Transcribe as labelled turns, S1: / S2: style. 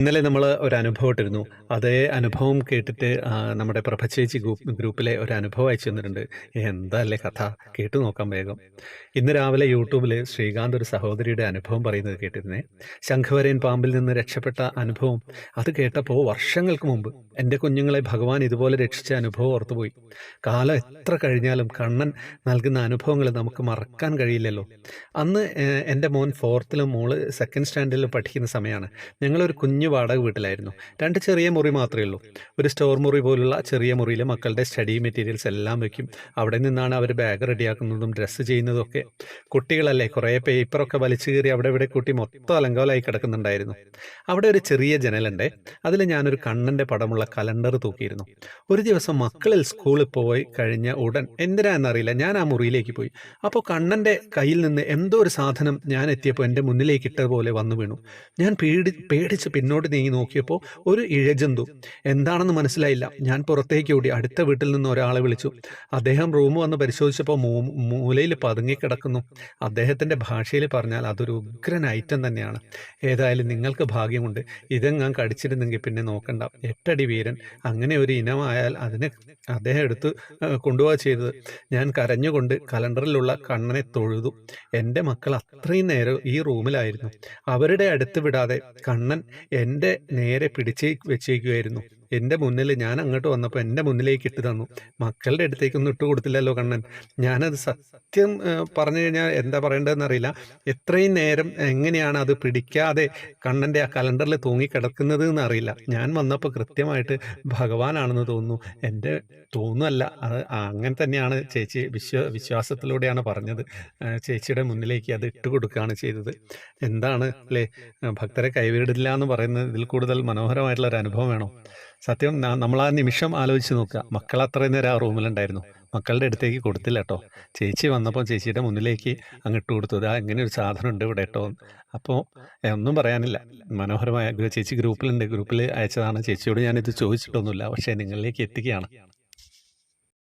S1: ഇന്നലെ നമ്മൾ ഒരു അനുഭവം ഇട്ടിരുന്നു അതേ അനുഭവം കേട്ടിട്ട് നമ്മുടെ പ്രഭചേച്ചി ഗ്രൂപ്പ് ഗ്രൂപ്പിലെ ഒരു അനുഭവം അയച്ചു തന്നിട്ടുണ്ട്. എന്തല്ലേ കഥ? കേട്ടു നോക്കാൻ വേഗം. ഇന്ന് രാവിലെ യൂട്യൂബിൽ ശ്രീകാന്ത് ഒരു സഹോദരിയുടെ അനുഭവം പറയുന്നത് കേട്ടിരുന്നേ. ശംഖവരയൻ പാമ്പിൽ നിന്ന് രക്ഷപ്പെട്ട അനുഭവം. അത് കേട്ടപ്പോൾ വർഷങ്ങൾക്ക് മുമ്പ് എന്റെ കുഞ്ഞുങ്ങളെ ഭഗവാൻ ഇതുപോലെ രക്ഷിച്ച അനുഭവം ഓർത്തുപോയി. കാലം എത്ര കഴിഞ്ഞാലും കണ്ണൻ നൽകുന്ന അനുഭവങ്ങൾ നമുക്ക് മറക്കാൻ കഴിയില്ലല്ലോ. അന്ന് എന്റെ മോൻ ഫോർത്തിലും മോൾ സെക്കൻഡ് സ്റ്റാൻഡേർഡിലും പഠിക്കുന്ന സമയമാണ്. ഞങ്ങളൊരു കുഞ്ഞു വാടക വീട്ടിലായിരുന്നു. രണ്ട് ചെറിയ മുറി മാത്രമേ ഉള്ളൂ. ഒരു സ്റ്റോർ മുറി പോലുള്ള ചെറിയ മുറിയിൽ മക്കളുടെ സ്റ്റഡി മെറ്റീരിയൽസ് എല്ലാം വയ്ക്കും അവിടെ നിന്നാണ് അവർ ബാഗ് റെഡിയാക്കുന്നതും ഡ്രസ്സ് ചെയ്യുന്നതും ഒക്കെ. കുട്ടികളല്ലേ കുറേ പേപ്പറൊക്കെ വലിച്ചു കയറി അവിടെ ഇവിടെ കൂട്ടി മൊത്തം അലങ്കോലായി കിടക്കുന്നുണ്ടായിരുന്നു. അവിടെ ഒരു ചെറിയ ജനലുണ്ട്. അതിൽ ഞാനൊരു കണ്ണന്റെ പടമുള്ള കലണ്ടർ തൂക്കിയിരുന്നു. ഒരു ദിവസം മക്കളിൽ സ്കൂളിൽ പോയി കഴിഞ്ഞ ഉടൻ എന്തിനാണെന്നറിയില്ല ഞാൻ ആ മുറിയിലേക്ക് പോയി. അപ്പോൾ കണ്ണന്റെ കയ്യിൽ നിന്ന് എന്തോ ഒരു സാധനം ഞാൻ എത്തിയപ്പോൾ എന്റെ മുന്നിലേക്ക് ഇട്ടതുപോലെ വന്നു വീണു. ഞാൻ പേടി പേടിച്ച് പിന്നോട്ട് നീങ്ങി നോക്കിയപ്പോൾ ഒരു ഇഴജന്തു. എന്താണെന്ന് മനസ്സിലായില്ല. ഞാൻ പുറത്തേക്ക് ഓടി അടുത്ത വീട്ടിൽ നിന്ന് ഒരാളെ വിളിച്ചു. അദ്ദേഹം റൂം വന്ന് പരിശോധിച്ചപ്പോൾ മൂലയിൽ മൂലയിൽ പതുങ്ങിക്കിടക്കുന്നു അദ്ദേഹത്തിന്റെ ഭാഷയിൽ പറഞ്ഞാൽ അതൊരു ഉഗ്രൻ ഐറ്റം തന്നെയാണ്. ഏതായാലും നിങ്ങൾക്ക് ഭാഗ്യമുണ്ട്. ഇതെങ്ങാൻ കടിച്ചിരുന്നെങ്കിൽ പിന്നെ നോക്കണ്ട. എട്ടടി വീരൻ. അങ്ങനെ ഒരു ഇനമായാൽ അതിനെ അദ്ദേഹം എടുത്ത് കൊണ്ടുപോവുക ചെയ്തത്. ഞാൻ കരഞ്ഞുകൊണ്ട് കലണ്ടറിലുള്ള കണ്ണനെ തൊഴുതു. എന്റെ മക്കൾ അത്രയും നേരം ഈ റൂമിലായിരുന്നു. അവരുടെ അടുത്ത് വിടാതെ കണ്ണൻ എന്റെ നേരെ പിടിച്ച് വെച്ചേക്കുമായിരുന്നു എന്റെ മുന്നിൽ ഞാൻ അങ്ങോട്ട് വന്നപ്പോൾ എന്റെ മുന്നിലേക്ക് ഇട്ട് തന്നു. മക്കളുടെ അടുത്തേക്കൊന്നും ഇട്ട് കൊടുത്തില്ലല്ലോ കണ്ണൻ. ഞാനത് സത്യം പറഞ്ഞു കഴിഞ്ഞാൽ എന്താ പറയേണ്ടതെന്ന് അറിയില്ല. എത്രയും നേരം എങ്ങനെയാണ് അത് പിടിക്കാതെ കണ്ണന്റെ ആ കലണ്ടറിൽ തൂങ്ങിക്കിടക്കുന്നത് എന്ന് അറിയില്ല. ഞാൻ വന്നപ്പോൾ കൃത്യമായിട്ട് ഭഗവാനാണെന്ന് തോന്നുന്നു. എന്റെ തോന്നുമല്ല അത് അങ്ങനെ തന്നെയാണ് ചേച്ചി വിശ്വ വിശ്വാസത്തിലൂടെയാണ് പറഞ്ഞത്. ചേച്ചിയുടെ മുന്നിലേക്ക് അത് ഇട്ട് കൊടുക്കുകയാണ് ചെയ്തത്. എന്താണ് അല്ലേ ഭക്തരെ കൈവിടില്ല എന്ന് പറയുന്നത് ഇതിൽ കൂടുതൽ മനോഹരമായിട്ടുള്ള ഒരു അനുഭവം വേണം? സത്യം നമ്മൾ ആ നിമിഷം ആലോചിച്ച് നോക്കുക. മക്കൾ അത്രയും നേരം ആ റൂമിലുണ്ടായിരുന്നു. മക്കളുടെ അടുത്തേക്ക് കൊടുത്തില്ല കേട്ടോ. ചേച്ചി വന്നപ്പോൾ ചേച്ചിയുടെ മുന്നിലേക്ക് അങ്ങിട്ട് കൊടുത്തു. ഇതാ ഇങ്ങനെ ഒരു സാധനം ഉണ്ട് ഇവിടെ കേട്ടോ. അപ്പോൾ ഒന്നും പറയാനില്ല. മനോഹരമായ ചേച്ചി ഗ്രൂപ്പിലുണ്ട്. ഗ്രൂപ്പിൽ അയച്ചതാണ്. ചേച്ചിയോട് ഞാനിത് ചോദിച്ചിട്ടൊന്നുമില്ല. പക്ഷേ നിങ്ങളിലേക്ക് എത്തിക്കുകയാണ്